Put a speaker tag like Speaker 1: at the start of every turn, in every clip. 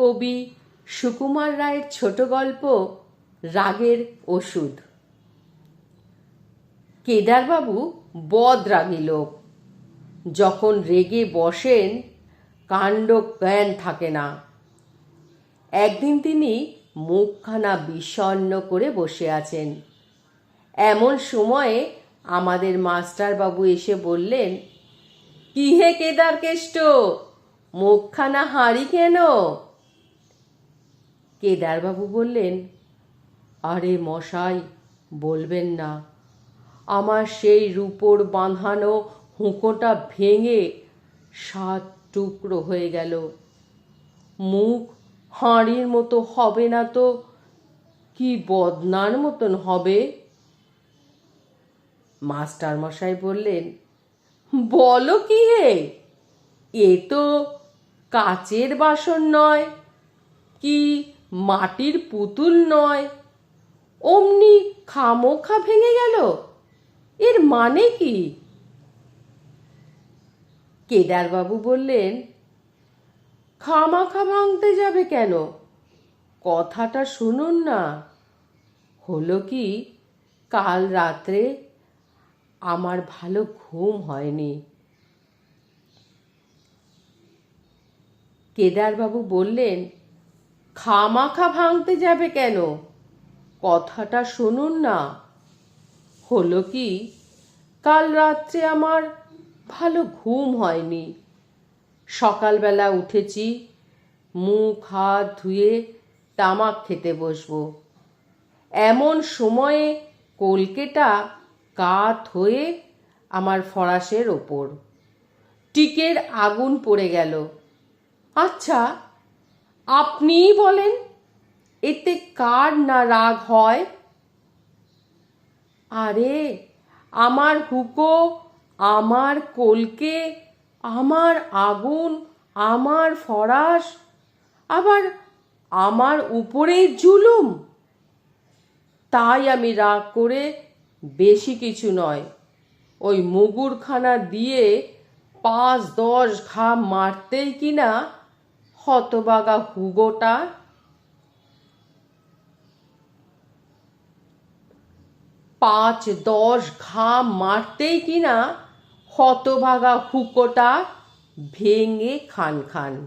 Speaker 1: কবি সুকুমার রায়ের ছোট গল্প রাগের ওষুধ। কেদারবাবু বদ রাগী লোক। যখন রেগে বসেন, কাণ্ড জ্ঞান থাকে না। একদিন তিনি মুখখানা বিষণ্ণ করে বসে আছেন। এমন সময়ে আমাদের মাস্টারবাবু এসে বললেন কি হে কেদার কেষ্ট মুখখানা হাঁড়ি কেন? কেদারবাবু বললেন, আরে মশাই, বলবেন না। আমার সেই রূপোর বাঁধানো হুঁকোটা ভেঙে সাত টুকরো হয়ে গেল। মুখ হাঁড়ির মতো হবে না তো? কি বদনার মতন হবে? মাস্টার মশাই বললেন, বলো কি হে? এ তো কাচের বাসন নয়। কি মাটির পুতুল নয়। অমনি খামোখা ভেঙে গেল। এর মানে কি? কেদারবাবু বললেন, খামাখা ভাঙতে যাবে কেন? কথাটা শুনুন না। হলো কি, কাল রাত্রে আমার ভালো ঘুম হয়নি। কেদারবাবু বললেন খামাখা ভাঙতে যাবে কেন? কথাটা শুনুন না। হলো কি, কাল রাত্রে আমার ভালো ঘুম হয়নি। সকালবেলা উঠেছি, মুখ, হাত ধুয়ে তামাক খেতে বসবো। এমন সময়ে কলকেটা কাত হয়ে আমার ফরাসের ওপর। টিকের আগুন পড়ে গেল। আচ্ছা আপনিই বলেন, এতে কার না রাগ হয়? আরে, আমার হুকো আমার কলকে, আমার আগুন, আমার ফরাস, আবার আমার উপরে জুলুম। তাই আমি রাগ করে বেশি কিছু নয়। ওই মুগুরখানা দিয়ে পাঁচ দশ ঘা মারতেই কিনা হতবাগা হুগোটা। পাঁচ, দশ ঘা মারতেই কিনা হতভাগা হুকোটা ভেঙে খান খান।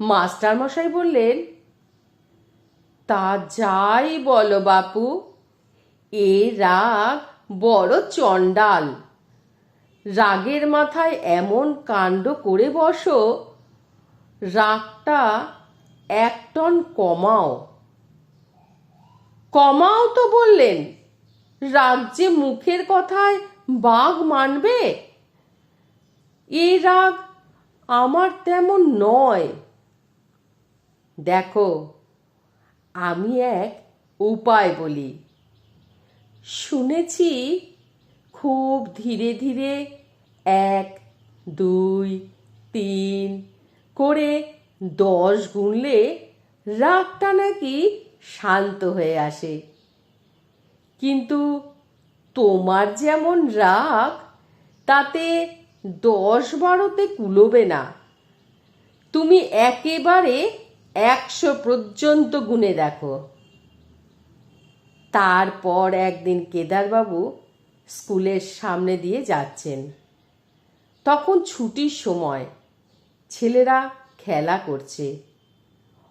Speaker 1: মাস্টার মশাই বললেন, তা যাই বলো বাপু এ রাগ বড় চণ্ডাল। রাগের মাথায় এমন কাণ্ড করে বসো রাগটা এক টন কমাও। কমাও তো বললেন, রাগ যে মুখের কথায় বাঘ মানবে? এই রাগ আমার তেমন নয়। দেখো, আমি এক উপায় বলি। শুনেছি খুব ধীরে ধীরে এক, দুই, তিন করে দশ গুনলে রাগটা নাকি শান্ত হয়ে আসে। কিন্তু তোমার যেমন রাগ, তাতে দশ বারোতে কুলোবে না। তুমি একেবারে একশো পর্যন্ত গুনে দেখো। তারপর একদিন কেদারবাবু স্কুলের সামনে দিয়ে যাচ্ছেন। তখন ছুটির সময় ছেলেরা খেলা করছে।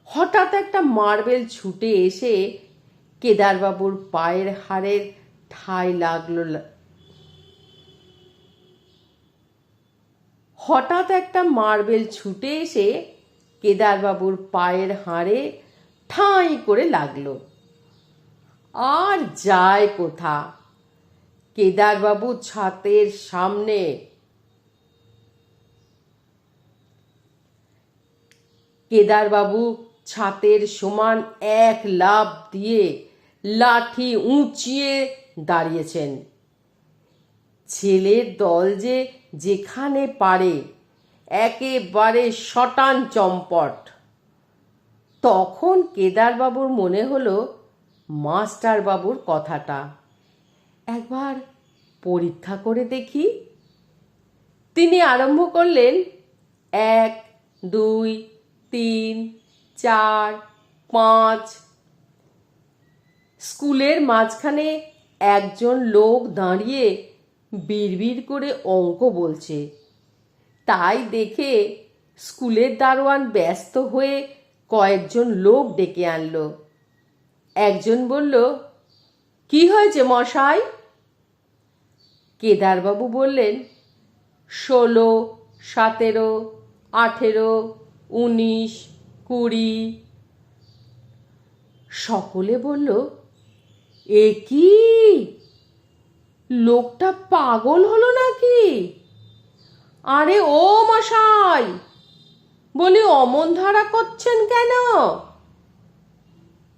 Speaker 1: হঠাৎ একটা মার্বেল ছুটে এসে কেদারবাবুর পায়ের হাড়ের ঠাই লাগল হঠাৎ একটা মার্বেল ছুটে এসে কেদারবাবুর পায়ের হাড়ে ঠাঁই করে লাগল। আর যায় কোথা? কেদারবাবু ছাতের সামনে কেদারবাবু ছাতের সমান এক লাফ দিয়ে লাঠি উঁচিয়ে দাঁড়িয়েছেন। ছেলের দল যে যেখানে পারে, একেবারে শটান চম্পট। তখন কেদারবাবুর মনে হলো মাস্টারবাবুর কথাটা। একবার পরীক্ষা করে দেখি। তিনি আরম্ভ করলেন, এক, দুই তিন, চার, পাঁচ। স্কুলের মাঝখানে একজন লোক দাঁড়িয়ে বিড়বিড় করে অঙ্ক বলছে। তাই দেখে স্কুলের দারোয়ান ব্যস্ত হয়ে কয়েকজন লোক ডেকে আনলো। একজন বলল, কি হয়েছে মশাই? কেদারবাবু বললেন, ষোলো, সতেরো, আঠেরো উনিশ, কুড়ি। সকলে বলল, এ কি? লোকটা পাগল হলো নাকি? আরে ও মশাই, বলি অমন ধারা করছেন কেন?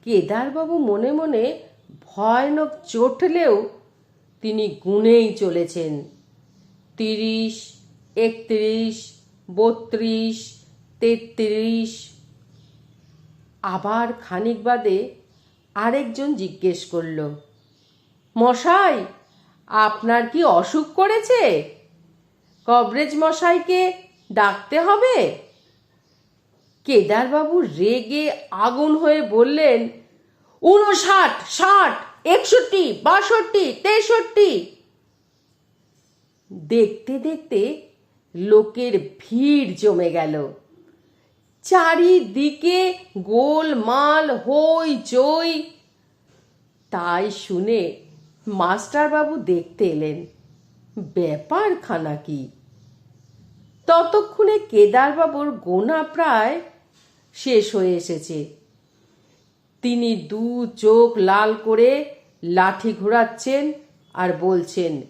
Speaker 1: কেদারবাবু মনে মনে ভয়ানক চটলেও তিনি গুনেই চলেছেন। তিরিশ, একত্রিশ, বত্রিশ তেত্রিশ। আবার খানিক বাদে আরেকজন জিজ্ঞেস করল, মশাই, আপনার কি অসুখ করেছে? কবরেজ মশাইকে ডাকতে হবে? কেদারবাবু রেগে আগুন হয়ে বললেন উনষাট ষাট, একষট্টি, বাষট্টি, তেষট্টি। দেখতে দেখতে লোকের ভিড় জমে গেল। চারিদিকে গোলমাল, হই চই। তাই শুনে মাস্টারবাবু দেখতে এলেন। ব্যাপারখানা কি? ততক্ষণে কেদারবাবুর গোনা প্রায় শেষ হয়ে এসেছে। তিনি দু চোখ লাল করে লাঠি ঘোরাচ্ছেন আর বলছেন,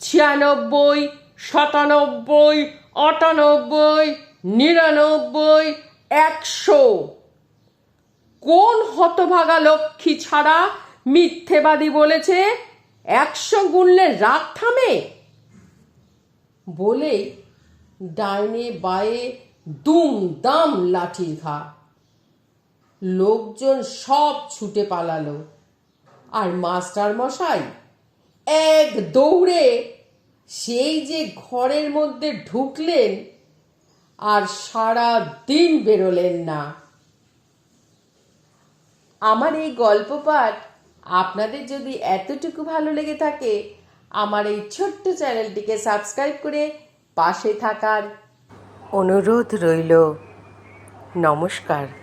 Speaker 1: ছিয়ানব্বই, সাতানব্বই, আটানব্বই নিরানব্বই, একশো। কোন হতভাগা লক্ষ্মী ছাড়া মিথ্যেবাদী বলেছে? একশো গুনলে রাগ থামে? বলে ডাইনে বায়ে দুম দাম লাঠির ঘা লোকজন সব ছুটে পালালো। আর মাস্টার মশাই, এক দৌড়ে সেই যে ঘরের মধ্যে ঢুকলেন আর সারা দিন বেরোলেন না। আমার এই গল্প পাঠ আপনাদের যদি এতটুকু ভালো লেগে থাকে, আমার এই ছোট্ট চ্যানেলটিকে সাবস্ক্রাইব করে পাশে থাকার অনুরোধ রইল। নমস্কার।